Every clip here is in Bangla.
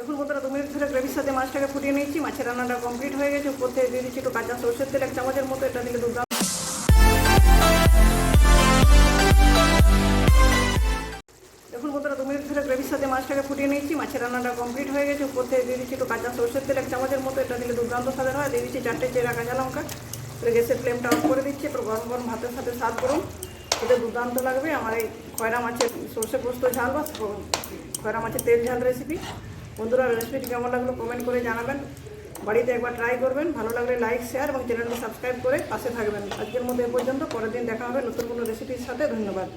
দেখুন বন্ধুরা দু মিনিট ধরে গ্রেভির সাথে মাছটাকে ফুটিয়ে নিয়েছি, মাছের রান্নাটা কমপ্লিট হয়ে গেছে, উপর থেকে দিয়ে দিচ্ছি একটু কাঁচা সরষের তেল, এক চামচের মতো এটা দিলে দুর্দান্ত দেখুন বন্ধুরা দু মিনিট ধরে গ্রেভির সাথে মাছটাকে ফুটিয়ে নিয়েছি, মাছের রান্নাটা কমপ্লিট হয়ে গেছে, উপর থেকে দিয়ে দিচ্ছি একটু কাঁচা সরষের তেল, এক চামচের মতো এটা দিলে দুর্দান্ত স্বাদের হয়, দিয়ে দিচ্ছি চারটে চেরা কাঁচা লঙ্কা গ্যাসের ফ্লেমটা অফ করে দিচ্ছি, এবার গরম গরম ভাতের সাথে সার্ভ করুন এটা দুর্দান্ত লাগবে, আমার এই খয়রা মাছের সর্ষে পোস্ত ঝাল বা খয়রা মাছের তেল ঝাল রেসিপি বন্ধুরা, রেসিপিটি কেমন লাগল কমেন্ট করে জানাবেন। বাড়িতে একবার ট্রাই করবেন। ভালো লাগলে লাইক শেয়ার এবং চ্যানেলটি সাবস্ক্রাইব করে পাশে থাকবেন। আজকের মধ্যে এ পর্যন্ত। পরের দিন দেখা হবে নতুন কোনো রেসিপির সাথে। ধন্যবাদ।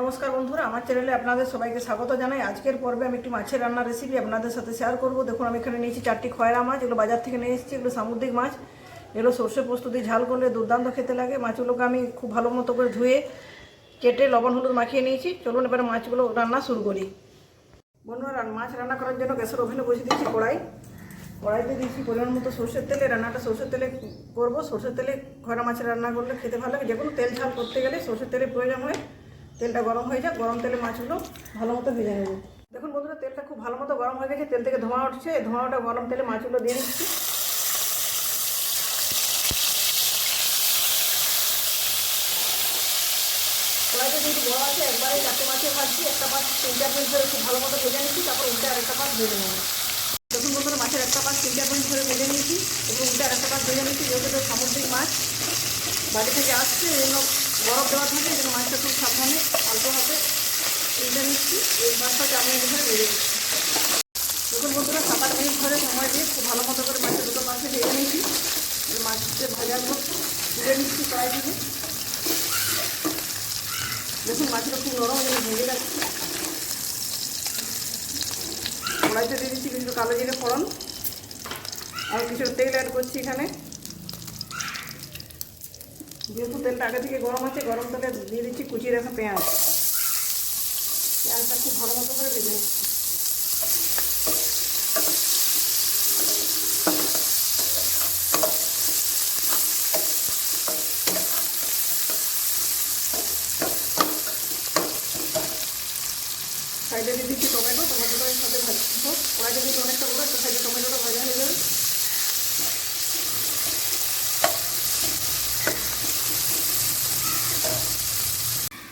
নমস্কার বন্ধুরা, আমার চ্যানেলে আপনাদের সবাইকে স্বাগত জানাই। আজকের পর্বে আমি একটি মাছের রান্নার রেসিপি আপনাদের সাথে শেয়ার করব। দেখুন, আমি এখানে নিয়েছি চারটি খয়রা মাছ। এগুলো বাজার থেকে নিয়ে এসেছি। এগুলো সামুদ্রিক মাছ। এগুলো সর্ষে দিয়ে ঝাল করলে দুর্দান্ত খেতে লাগে। মাছগুলোকে আমি খুব ভালো মতো করে ধুয়ে কেটে লবণ, হলুদ মাখিয়ে নিয়েছি। চলুন এবারে মাছগুলো রান্না শুরু করি। বন্ধুরা মাছ রান্না করার জন্য গ্যাসের ওভেনে বসে দিয়েছি কড়াই। কড়াইতে দিয়েছি পরিমাণ মতো সর্ষের তেলে, রান্নাটা সর্ষের তেলে করব। সর্ষের তেলে খয়রা মাছের রান্না করলে খেতে ভালো লাগে। যে কোনো তেল ঝাল করতে গেলে সর্ষের তেলে প্রয়োজন হয়, তেলটা গরম হয়ে যাক। গরম তেলে মাছগুলো ভালো মতো ভেজে নেব। দেখুন বন্ধুরা, তেলটা খুব ভালো মতো গরম হয়ে গেছে। তেল থেকে ধোঁয়া উঠছে। ধোঁয়াটা গরম তেলে মাছগুলো দিয়ে দিচ্ছি। কড়াইতে যেহেতু বড় আছে, একবারে চারটে মাছে ভাজছি, একটা মাছ তিন, চার মিনিট ধরে খুব ভালো মতো ভেজে নিচ্ছি তারপর উল্টে আরেকটা মাছ ভেজে নেব। দেখুন বন্ধুরা, মাছের একটা মাছ তিন, চার মিনিট ধরে ভেজে নিয়েছি, এবং উল্টে আরেকটা মাছ ভেজে নিচ্ছি যেহেতু সামুদ্রিক মাছ, বাড়ি থেকে আসছে, এই জন্য বরফ দেওয়া থাকে, এই মাছটা খুব সাবধানে, অল্প হাতে উল্টে নিচ্ছি, এই মাছটা চার মিনিট ধরে ভেজে নিচ্ছি। দেখুন বন্ধুরা, সাত, আট মিনিট ধরে সময় দিয়ে খুব ভালো মতো করে মাছের দুটো মাছে ভেজে নিয়েছি, এই ভাজার ভাজাগুলো তুলে নিচ্ছি কড়াই থেকে দেখুন মাছটা খুব নরম হয়ে ভেজে যাচ্ছে। কড়াইতে দিয়ে দিচ্ছি কিছু কালো জিরে ফোড়ন। আর কিছু তেল অ্যাড করছি এখানে। যেহেতু তেলটা আগে থেকে গরম আছে, গরম তেলে দিয়ে দিচ্ছি কুচিয়ে রাখা পেঁয়াজ। পেঁয়াজটা খুব ভালো মতো করে ভেজে নিচ্ছি। সাইডে দিয়ে দিচ্ছি টমেটো টমেটোটা সাথে ভাজবো কড়াইতে দিচ্ছি অনেকটা বড় একটা সাইডে টমেটোটা ভাজা হয়ে যাবে।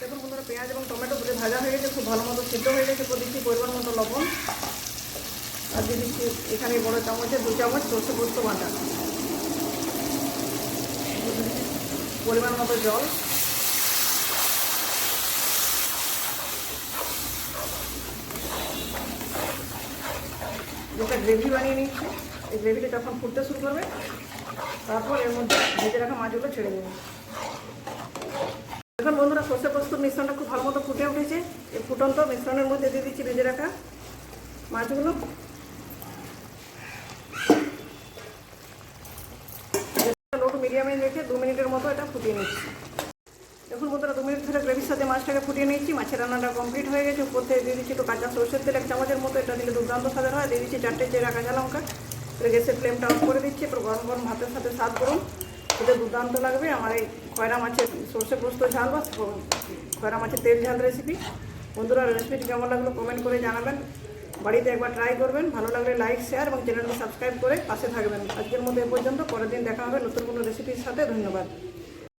দেখুন বন্ধুরা, পেঁয়াজ এবং টমেটো দুটো ভাজা হয়ে গেছে, খুব ভালো মতো সিদ্ধ হয়ে গেছে দিচ্ছি পরিমাণ মতো লবণ। আর দিয়ে দিচ্ছি এখানে বড় চামচে দু চামচ সর্ষে পোস্ত বাটা। পরিমাণ মতো জল। যেটা গ্রেভি বানিয়ে নিচ্ছি। এই গ্রেভিটা যখন ফুটতে শুরু করবে, তারপর এর মধ্যে ভেজে রাখা মাছগুলো ছেড়ে দেবে। এখন বন্ধুরা সর্ষে পোস্তর মিশ্রণটা খুব ভালো মতো ফুটে উঠেছে। এই ফুটন্ত মিশ্রণের মধ্যে দিয়ে দিচ্ছি ভেজে রাখা মাছগুলো। লো টু মিডিয়ামে রেখে দু মিনিটের মতো এটা ফুটিয়ে নিচ্ছি দেখুন বন্ধুরা দু মিনিট ধরে গ্রেভির সাথে মাছটাকে ফুটিয়ে নিচ্ছি, মাছের রান্নাটা কমপ্লিট হয়ে গেছে। উপর থেকে দিয়ে দিচ্ছি একটু কাঁচা সরষের তেল, এক চামচের মতো, এটা দিলে দুর্দান্ত স্বাদের হয়। দিয়ে দিচ্ছি চারটে চেরা কাঁচা লঙ্কা। এবার গ্যাসের ফ্লেমটা অফ করে দিচ্ছি। এবার গরম গরম ভাতের সাথে স্বাদ করুন। এটা দুর্দান্ত লাগবে। আমার এই খয়রা মাছের সর্ষে পোস্ত ঝাল বা খয়রা মাছের তেল ঝাল রেসিপি বন্ধুরা রেসিপিটি কেমন লাগল কমেন্ট করে জানাবেন। বাড়িতে একবার ট্রাই করবেন। ভালো লাগলে লাইক শেয়ার এবং চ্যানেলটি সাবস্ক্রাইব করে পাশে থাকবেন। আজকের মধ্যে এ পর্যন্ত। পরের দিন দেখা হবে নতুন কোনো রেসিপির সাথে। ধন্যবাদ।